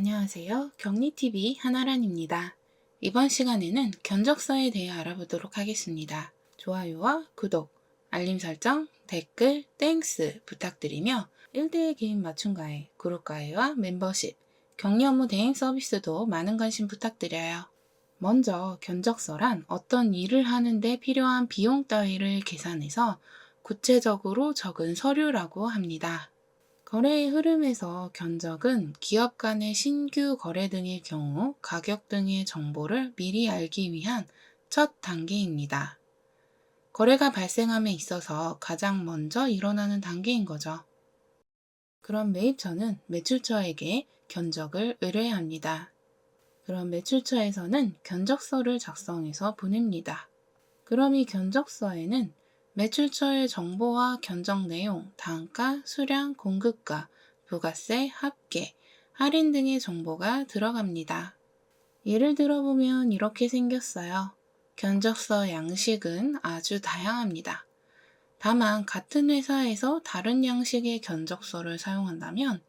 안녕하세요. 격리TV 한아란입니다. 이번 시간에는 견적서에 대해 알아보도록 하겠습니다. 좋아요와 구독, 알림 설정, 댓글, 땡스 부탁드리며 1대1 개인 맞춤과외, 그룹과외와 멤버십, 격리 업무 대행 서비스도 많은 관심 부탁드려요. 먼저 견적서란 어떤 일을 하는데 필요한 비용 따위를 계산해서 구체적으로 적은 서류라고 합니다. 거래의 흐름에서 견적은 기업 간의 신규 거래 등의 경우 가격 등의 정보를 미리 알기 위한 첫 단계입니다. 거래가 발생함에 있어서 가장 먼저 일어나는 단계인 거죠. 그럼 매입처는 매출처에게 견적을 의뢰합니다. 그럼 매출처에서는 견적서를 작성해서 보냅니다. 그럼 이 견적서에는 매출처의 정보와 견적 내용, 단가, 수량, 공급가, 부가세, 합계, 할인 등의 정보가 들어갑니다. 예를 들어보면 이렇게 생겼어요. 견적서 양식은 아주 다양합니다. 다만 같은 회사에서 다른 양식의 견적서를 사용한다면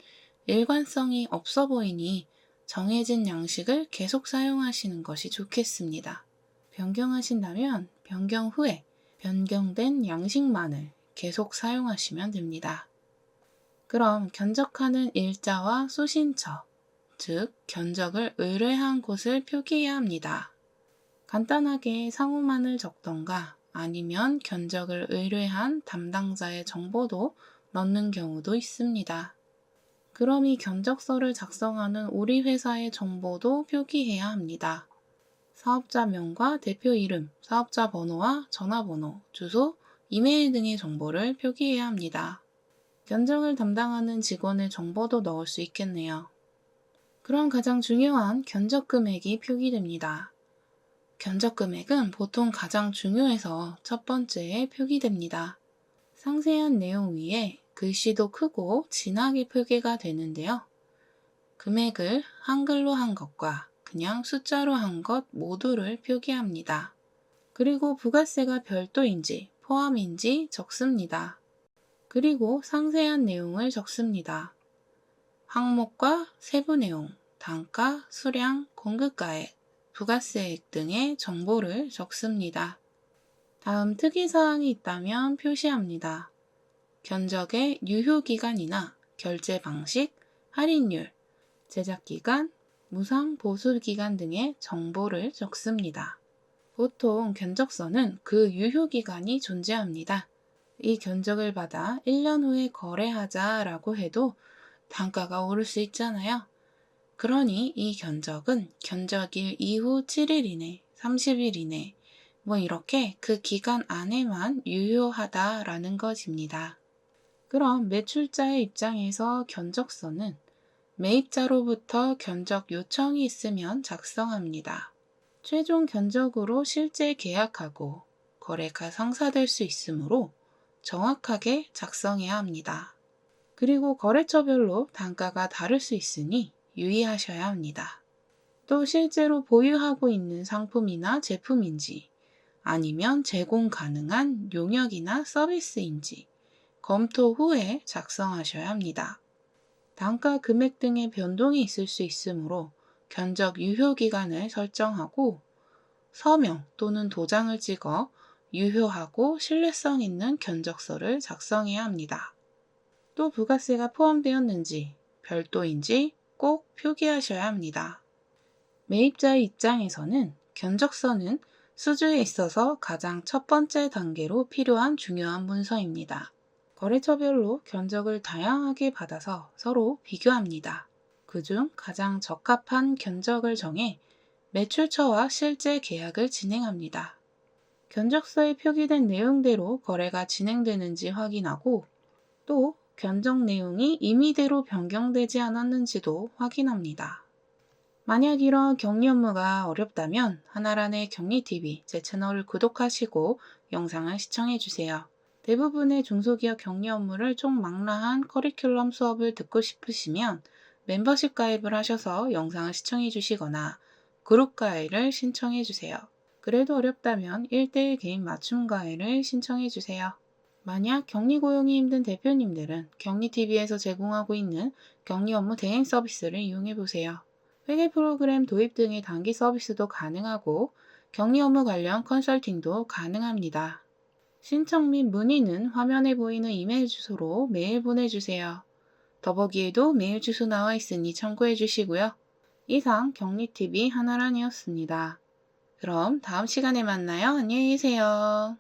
일관성이 없어 보이니 정해진 양식을 계속 사용하시는 것이 좋겠습니다. 변경하신다면 변경 후에 변경된 양식만을 계속 사용하시면 됩니다. 그럼 견적하는 일자와 수신처, 즉 견적을 의뢰한 곳을 표기해야 합니다. 간단하게 상호만을 적던가 아니면 견적을 의뢰한 담당자의 정보도 넣는 경우도 있습니다. 그럼 이 견적서를 작성하는 우리 회사의 정보도 표기해야 합니다. 사업자명과 대표 이름, 사업자 번호와 전화번호, 주소, 이메일 등의 정보를 표기해야 합니다. 견적을 담당하는 직원의 정보도 넣을 수 있겠네요. 그럼 가장 중요한 견적 금액이 표기됩니다. 견적 금액은 보통 가장 중요해서 첫 번째에 표기됩니다. 상세한 내용 위에 글씨도 크고 진하게 표기가 되는데요. 금액을 한글로 한 것과 그냥 숫자로 한 것 모두를 표기합니다. 그리고 부가세가 별도인지 포함인지 적습니다. 그리고 상세한 내용을 적습니다. 항목과 세부 내용, 단가, 수량, 공급가액, 부가세액 등의 정보를 적습니다. 다음 특이사항이 있다면 표시합니다. 견적의 유효기간이나 결제 방식, 할인율, 제작기간, 무상 보수 기간 등의 정보를 적습니다. 보통 견적서는 그 유효 기간이 존재합니다. 이 견적을 받아 1년 후에 거래하자라고 해도 단가가 오를 수 있잖아요. 그러니 이 견적은 견적일 이후 7일 이내, 30일 이내, 뭐 이렇게 그 기간 안에만 유효하다라는 것입니다. 그럼 매출자의 입장에서 견적서는 매입자로부터 견적 요청이 있으면 작성합니다. 최종 견적으로 실제 계약하고 거래가 성사될 수 있으므로 정확하게 작성해야 합니다. 그리고 거래처별로 단가가 다를 수 있으니 유의하셔야 합니다. 또 실제로 보유하고 있는 상품이나 제품인지 아니면 제공 가능한 용역이나 서비스인지 검토 후에 작성하셔야 합니다. 단가 금액 등의 변동이 있을 수 있으므로 견적 유효 기간을 설정하고 서명 또는 도장을 찍어 유효하고 신뢰성 있는 견적서를 작성해야 합니다. 또 부가세가 포함되었는지 별도인지 꼭 표기하셔야 합니다. 매입자의 입장에서는 견적서는 수주에 있어서 가장 첫 번째 단계로 필요한 중요한 문서입니다. 거래처별로 견적을 다양하게 받아서 서로 비교합니다. 그중 가장 적합한 견적을 정해 매출처와 실제 계약을 진행합니다. 견적서에 표기된 내용대로 거래가 진행되는지 확인하고 또 견적 내용이 임의대로 변경되지 않았는지도 확인합니다. 만약 이런 격리 업무가 어렵다면 하나란의 격리TV 제 채널을 구독하시고 영상을 시청해 주세요. 대부분의 중소기업 격리 업무를 총망라한 커리큘럼 수업을 듣고 싶으시면 멤버십 가입을 하셔서 영상을 시청해 주시거나 그룹 가입을 신청해 주세요. 그래도 어렵다면 1대1 개인 맞춤 가입을 신청해 주세요. 만약 격리 고용이 힘든 대표님들은 격리TV에서 제공하고 있는 격리 업무 대행 서비스를 이용해 보세요. 회계 프로그램 도입 등의 단기 서비스도 가능하고 격리 업무 관련 컨설팅도 가능합니다. 신청 및 문의는 화면에 보이는 이메일 주소로 메일 보내주세요. 더보기에도 메일 주소 나와 있으니 참고해 주시고요. 이상 격리TV 하나란이었습니다. 그럼 다음 시간에 만나요. 안녕히 계세요.